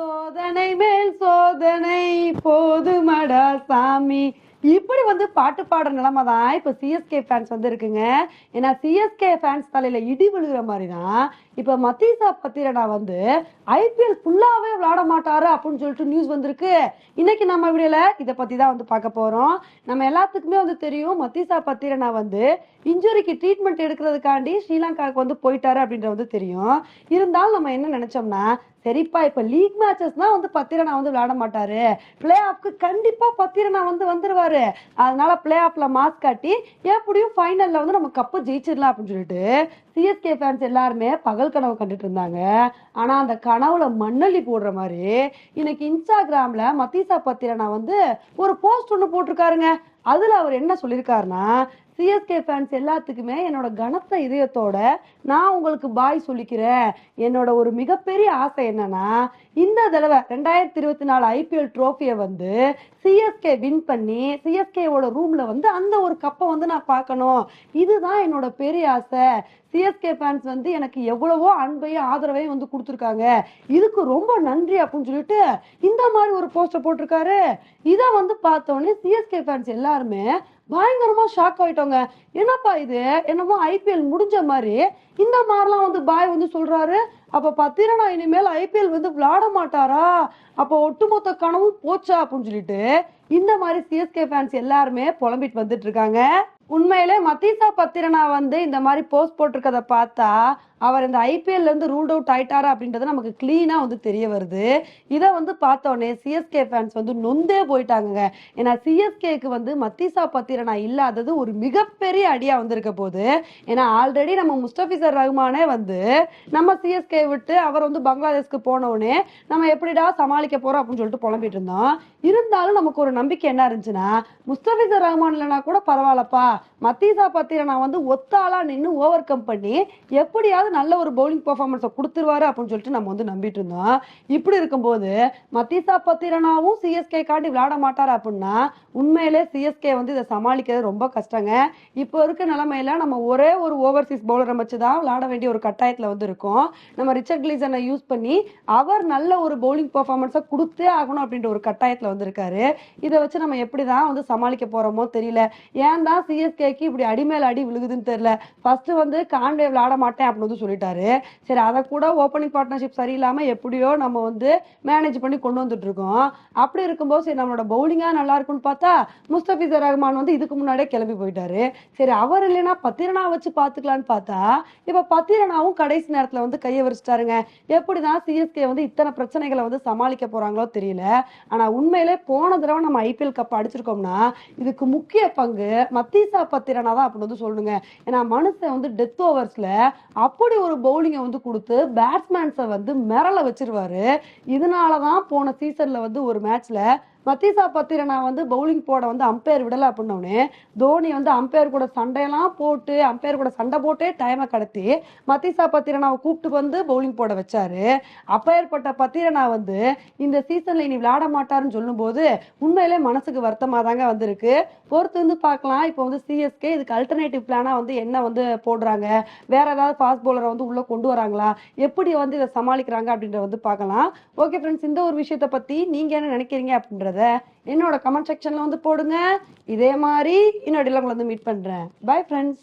சோதனை மேல் சோதனை போதுமடா சாமி. இப்படி வந்து பாட்டு பாடுற நிலைமை தான். இப்போ சிஎஸ்கே ஃபேன்ஸ் வந்து இருக்குங்க ஏன்னா சிஎஸ்கே ஃபேன்ஸ் தலையில இடி விழுகிற மாதிரி தான் இப்போ மத்தீசா பத்திரனா வந்து ஐபிஎல் ஃபுல்லாகவே விளையாட மாட்டாரு அப்படின்னு சொல்லிட்டு நியூஸ் வந்திருக்கு. இன்னைக்கு நம்ம வீடியோல இதை பத்தி தான் வந்து பார்க்க போறோம். நம்ம எல்லாத்துக்குமே வந்து தெரியும் மத்தீசா பத்திரனா வந்து இன்ஜுரிக்கு ட்ரீட்மெண்ட் எடுக்கிறதுக்காண்டி ஸ்ரீலங்காவுக்கு வந்து போயிட்டாரு அப்படின்றது வந்து தெரியும். இருந்தாலும் நம்ம என்ன நினைச்சோம்னா சரிப்பா இப்ப லீக் மேட்சஸ் தான் வந்து பத்திரனா வந்து விளையாட மாட்டாரு. பிளே ஆஃப்க்கு கண்டிப்பா பத்திரனா வந்து வந்துருவாரு. அதனால பிளே ஆஃப்ல மாஸ் காட்டி எப்படியும் ஃபைனல்ல வந்து நம்ம கப்பு ஜெயிச்சிடலாம் அப்படின்னு சொல்லிட்டு சிஎஸ்கே ஃபேன்ஸ் எல்லாருமே பகல் கனவு கண்டுட்டு இருந்தாங்க. ஆனா அந்த கனவுல மண்ணள்ளி போடுற மாதிரி இன்னைக்கு இன்ஸ்டாகிராம்ல மத்தீசா பத்திரனா வந்து ஒரு போஸ்ட் ஒன்று போட்டிருக்காருங்க. அதுல அவர் என்ன சொல்லியிருக்காருன்னா சிஎஸ்கே ஃபேன்ஸ் எல்லாத்துக்குமே என்னோட கனத்த இதயத்தோட நான் உங்களுக்கு பாய் சொல்லிக்கிறேன். என்னோட ஒரு மிகப்பெரிய ஆசை என்னன்னா இந்த தடவை ரெண்டாயிரத்தி இருபத்தி நாலு ஐபிஎல் ட்ரோஃபியை வந்து சிஎஸ்கே வின் பண்ணி சிஎஸ்கேவோட ரூம்ல வந்து அந்த ஒரு கப்பை வந்து நான் பார்க்கணும். இதுதான் என்னோட பெரிய ஆசை. சிஎஸ்கே ஃபேன்ஸ் வந்து எனக்கு எவ்வளவோ அன்பையும் ஆதரவையும் வந்து கொடுத்துருக்காங்க. இதுக்கு ரொம்ப நன்றி அப்படின்னு சொல்லிட்டு இந்த மாதிரி ஒரு போஸ்டர் போட்டிருக்காரு. இதை வந்து பார்த்தோன்னே சிஎஸ்கே ஃபேன்ஸ் எல்லாருமே பயங்கரமா ஷாக் ஆயிட்டோங்க. என்னப்பா இது? என்னமோ ஐபிஎல் முடிஞ்ச மாதிரி இந்த மாதிரிலாம் வந்து பாய் வந்து சொல்றாரு. அப்ப பத்திரனா இனிமேல் ஐபிஎல் வந்து விளையாட மாட்டாரா? அப்ப ஒட்டுமொத்த கனவும் போச்சா? அப்படின்னு சொல்லிட்டு இந்த மாதிரி சிஎஸ்கே ஃபேன்ஸ் எல்லாருமே புலம்பிட்டு வந்துட்டு இருக்காங்க. உண்மையிலே மதீசா பத்திரனா வந்து இந்த மாதிரி போஸ்ட் போட்டிருக்கதை பார்த்தா அவர் இந்த ஐபிஎல்ல இருந்து ரூல்ட் அவுட் ஆயிட்டாரா அப்படின்றது நமக்கு கிளீனா வந்து தெரிய வருது. இதை வந்து பார்த்தோன்னே சிஎஸ்கே ஃபேன்ஸ் வந்து நொந்தே போயிட்டாங்க ஏன்னா சிஎஸ்கேக்கு வந்து மத்தீசா பத்திரனா இல்லாதது ஒரு மிகப்பெரிய அடியா வந்திருக்க போது ஏன்னா ஆல்ரெடி நம்ம முஸ்தபிசர் ரஹ்மானே வந்து நம்ம சிஎஸ்கே விட்டு அவர் வந்து பங்களாதேஷ்க்கு போனவுடனே நம்ம எப்படிடா சமாளிக்க போறோம் அப்படின்னு சொல்லிட்டு புலம்பிட்டு இருந்தோம். இருந்தாலும் நமக்கு ஒரு நம்பிக்கை என்ன இருந்துச்சுன்னா முஸ்தபிசர் ரஹ்மான் இல்லைனா கூட பரவாயில்லப்பா. மத்தீசா பத்திரனா வந்து ஒத்தாளா நின்று ஓவர் கம் பண்ணி எப்படியாவது நல்ல ஒரு பவுலிங் பர்ஃபார்மன்ஸை கொடுத்துருவாரு அப்படின்னு சொல்லிட்டு நம்ம வந்து நம்பிட்டு இருந்தோம். இப்படி இருக்கும்போது மத்தீசா பத்திரனாவும் சிஎஸ்கே காட்டி விளையாட மாட்டார் அப்படின்னா உண்மையிலே சிஎஸ்கே வந்து இதை சமாளிக்கிறது ரொம்ப கஷ்டங்க. இப்போ இருக்க நிலமையில நம்ம ஒரே ஒரு ஓவர்சீஸ் பவுலரை வச்சு தான் விளையாட வேண்டிய ஒரு கட்டாயத்தில் வந்து இருக்கோம். நம்ம ரிச்சர்ட் கிளீசனை யூஸ் பண்ணி அவர் நல்ல ஒரு பவுலிங் பர்ஃபார்மன்ஸை கொடுத்தே ஆகணும் அப்படின்ற ஒரு கட்டாயத்தில் வந்திருக்காரு இதை வச்சு நம்ம எப்படி தான் வந்து சமாளிக்க போறோமோ தெரியல. ஏன் தான் சிஎஸ்கேக்கு இப்படி அடிமேல் அடி விழுகுதுன்னு தெரியல. ஃபர்ஸ்ட் வந்து கான்வே விளையாட மாட்டேன் அப்படின்னு வந்து சொல்லிட்டாரு. சரி அதை கூட ஓப்பனிங் பார்ட்னர்ஷிப் சரியில்லாம எப்படியோ நம்ம வந்து மேனேஜ் பண்ணி கொண்டு வந்துட்டு இருக்கோம். அப்படி இருக்கும்போது சரி நம்மளோட பவுலிங்கா நல்லா இருக்கும்னு பார்த்தா முஸ்தபிசர் ரஹ்மான் வந்து இதுக்கு முன்னாடியே கிளம்பி போயிட்டாரு. சரி அவர் இல்லைன்னா பத்திரனா வச்சு பாத்துக்கலாம்னு பார்த்தா இப்ப பத்திரனாவும் கடைசி நேரத்துல வந்து கையை விரிச்சிட்டாருங்க. எப்படிதான் சிஎஸ்கே வந்து இத்தனை பிரச்சனைகளை வந்து சமாளிக்க போறாங்களோ தெரியல. ஆனா உண்மையிலே போன தடவை நம்ம ஐபிஎல் கப் அடிச்சிருக்கோம்னா இதுக்கு முக்கிய பங்கு மத்தீசா பத்திரனா தான் அப்படின்னு வந்து சொல்லுங்க ஏன்னா மனுஷன் வந்து டெத் ஓவர்ஸ்ல அப்படி ஒரு பவுலிங்கை வந்து கொடுத்து பேட்ஸ்மேன்ஸை வந்து மிரள வச்சிருவாரு. இதனாலதான் போன சீசன்ல வந்து ஒரு மேட்ச்ல மத்தீசா பத்திரனா வந்து பவுலிங் போட வந்து அம்பையர் விடலை அப்படின்னோடனே தோனி வந்து அம்பையர் கூட சண்டையெல்லாம் போட்டு அம்பையர் கூட சண்டை போட்டே டைமை கடத்தி மத்தீசா பத்திரனாவை கூப்பிட்டு வந்து பவுலிங் போட வச்சாரு. அப்பேற்பட்ட பத்திரனா வந்து இந்த சீசன்ல இனி விளையாட மாட்டாருன்னு சொல்லும்போது உண்மையிலே மனசுக்கு வருத்தமாக தாங்க வந்திருக்கு. பொறுத்து வந்து பார்க்கலாம். இப்போ வந்து சிஎஸ்கே இதுக்கு அல்டர்னேட்டிவ் பிளானா வந்து என்ன வந்து போடுறாங்க? வேற ஏதாவது ஃபாஸ்ட் பவுலரை வந்து உள்ள கொண்டு வராங்களா? எப்படி வந்து இதை சமாளிக்கிறாங்க அப்படின்றத வந்து பார்க்கலாம். ஓகே ஃப்ரெண்ட்ஸ் இந்த ஒரு விஷயத்தை பத்தி நீங்க என்ன நினைக்கிறீங்க அப்படின்றத என்னோட கமெண்ட் செக்ஷன்ல வந்து போடுங்க. இதே மாதிரி இன்னொரு உங்களை வந்து மீட் பண்றேன். Bye friends